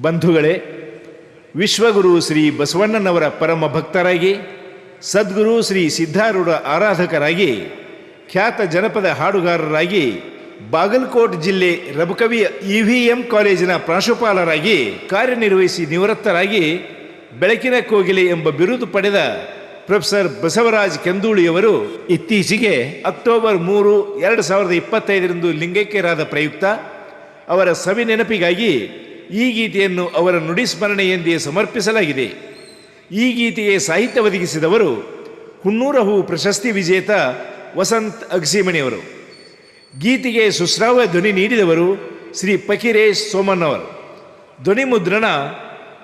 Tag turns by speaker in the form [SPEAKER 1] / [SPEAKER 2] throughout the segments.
[SPEAKER 1] ಬಂಧುಗಳೇ, ವಿಶ್ವಗುರು ಶ್ರೀ ಬಸವಣ್ಣನವರ ಪರಮ ಭಕ್ತರಾಗಿ, ಸದ್ಗುರು ಶ್ರೀ ಸಿದ್ಧಾರೂಢ ಆರಾಧಕರಾಗಿ, ಖ್ಯಾತ ಜನಪದ ಹಾಡುಗಾರರಾಗಿ, ಬಾಗಲಕೋಟ್ ಜಿಲ್ಲೆ ರಬಕವಿಯ ಇವಿಎಂ ಕಾಲೇಜಿನ ಪ್ರಾಂಶುಪಾಲರಾಗಿ, ಕಾರ್ಯನಿರ್ವಹಿಸಿ ನಿವೃತ್ತರಾಗಿ, ಬೆಳಕಿನ ಕೋಗಿಲೆ ಎಂಬ ಬಿರುದು ಪಡೆದ ಪ್ರೊಫೆಸರ್ ಬಸವರಾಜ್ ಕೆಂದೂಳಿಯವರು ಇತ್ತೀಚೆಗೆ ಅಕ್ಟೋಬರ್ ಮೂರು, ಎರಡು ಸಾವಿರದ ಇಪ್ಪತ್ತೈದರಂದು ಲಿಂಗೈಕ್ಯರಾದ ಪ್ರಯುಕ್ತ, ಅವರ ಸವಿ ನೆನಪಿಗಾಗಿ ಈ ಗೀತೆಯನ್ನು ಅವರ ನುಡಿ ಸ್ಮರಣೆಯೆಂದೇ ಸಮರ್ಪಿಸಲಾಗಿದೆ. ಈ ಗೀತೆಗೆ ಸಾಹಿತ್ಯ ಒದಗಿಸಿದವರು ಹುನ್ನೂರ ಪ್ರಶಸ್ತಿ ವಿಜೇತ ವಸಂತ್ ಅಗ್ಸಿಮಣಿಯವರು. ಗೀತೆಗೆ ಸುಶ್ರಾವ್ಯ ಧ್ವನಿ ನೀಡಿದವರು ಶ್ರೀ ಪಕಿರೇಶ್ ಸೋಮನ್ ಅವರು ಧ್ವನಿ ಮುದ್ರಣ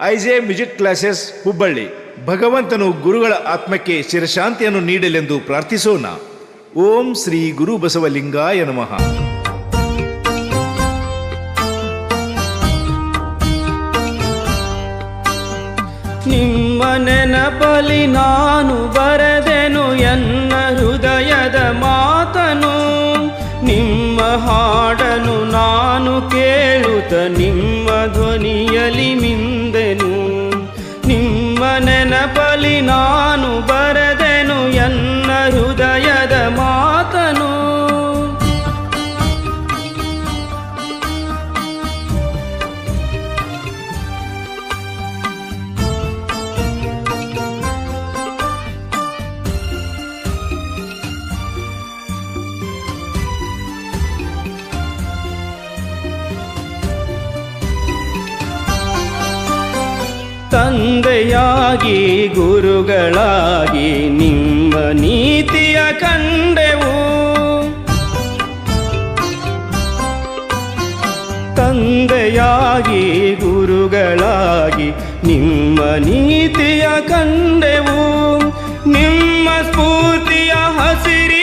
[SPEAKER 1] ಐಜೆ ಮ್ಯೂಸಿಕ್ ಕ್ಲಾಸಸ್ ಹುಬ್ಬಳ್ಳಿ. ಭಗವಂತನು ಗುರುಗಳ ಆತ್ಮಕ್ಕೆ ಚಿರಶಾಂತಿಯನ್ನು ನೀಡಲೆಂದು ಪ್ರಾರ್ಥಿಸೋಣ. ಓಂ ಶ್ರೀ ಗುರು ಬಸವಲಿಂಗಾಯ ನಮಃ.
[SPEAKER 2] ನಿಮ್ಮ ನೆನಪಲಿ ನಾನು ಬರೆದೆನು ಎನ್ನ ಹೃದಯದ ಮಾತನು. ನಿಮ್ಮ ಹಾಡನು ನಾನು ಕೇಳುತ್ತ ನಿಮ್ಮ ಧ್ವನಿಯಲಿ ಮಿಂದೆನು. ನಿಮ್ಮ ನೆನಪಲಿ ನಾನು ಬರೆದೆನು ತಂದೆಯಾಗಿ ಗುರುಗಳಾಗಿ ನಿಮ್ಮ ನೀತಿಯ ಕಂಡೆವು. ತಂದೆಯಾಗಿ ಗುರುಗಳಾಗಿ ನಿಮ್ಮ ನೀತಿಯ ಕಂಡೆವು. ನಿಮ್ಮ ಸ್ಫೂರ್ತಿಯ ಹಸಿರಿನಿಂದ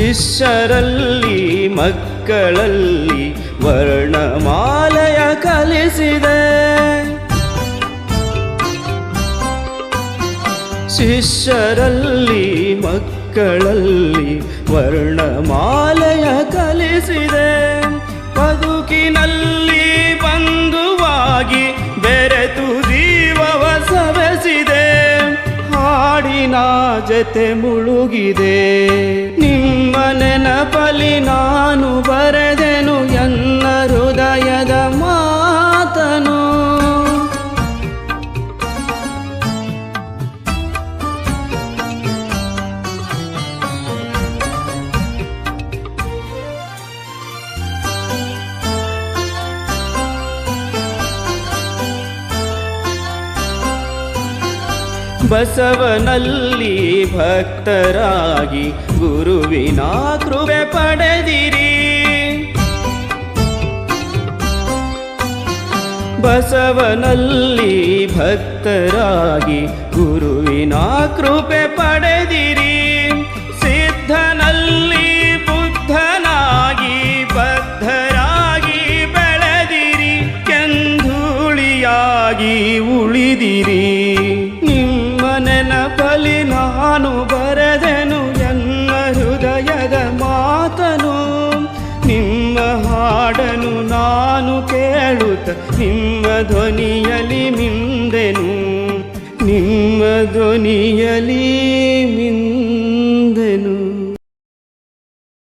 [SPEAKER 2] ಶಿಷ್ಯರಲ್ಲಿ ಮಕ್ಕಳಲ್ಲಿ ವರ್ಣಮಾಲಯ ಕಲಿಸಿದೆ. ಶಿಷ್ಯರಲ್ಲಿ ಮಕ್ಕಳಲ್ಲಿ ವರ್ಣಮಾಲಯ ಕಲಿಸಿದೆ. ಬದುಕಿನಲ್ಲಿ ಜತೆ ಮುಳುಗಿದೆ. ನಿಮ್ಮ ನೆನಪಲಿ ನಾನು ಬರೆದೆನು ಎನ್ನ ಹೃದಯದ ಬಸವನಲ್ಲಿ ಭಕ್ತರಾಗಿ ಗುರುವಿನ ಕೃಪೆ ಪಡೆದಿರಿ. ಬಸವನಲ್ಲಿ ಭಕ್ತರಾಗಿ ಗುರುವಿನ ಕೃಪೆ ಪಡೆದಿರಿ. ಸಿದ್ಧನಲ್ಲಿ ಬುದ್ಧನಾಗಿ ಬದ್ಧರಾಗಿ ಬೆಳೆದಿರಿ. ಕೆಂಧೂಳಿಯಾಗಿ ಉಳಿದಿರಿ. ನಿಮ್ಮ ಧ್ವನಿಯಲಿ ಮಿಂದೆನು ನಿಮ್ಮ ಧ್ವನಿಯಲಿ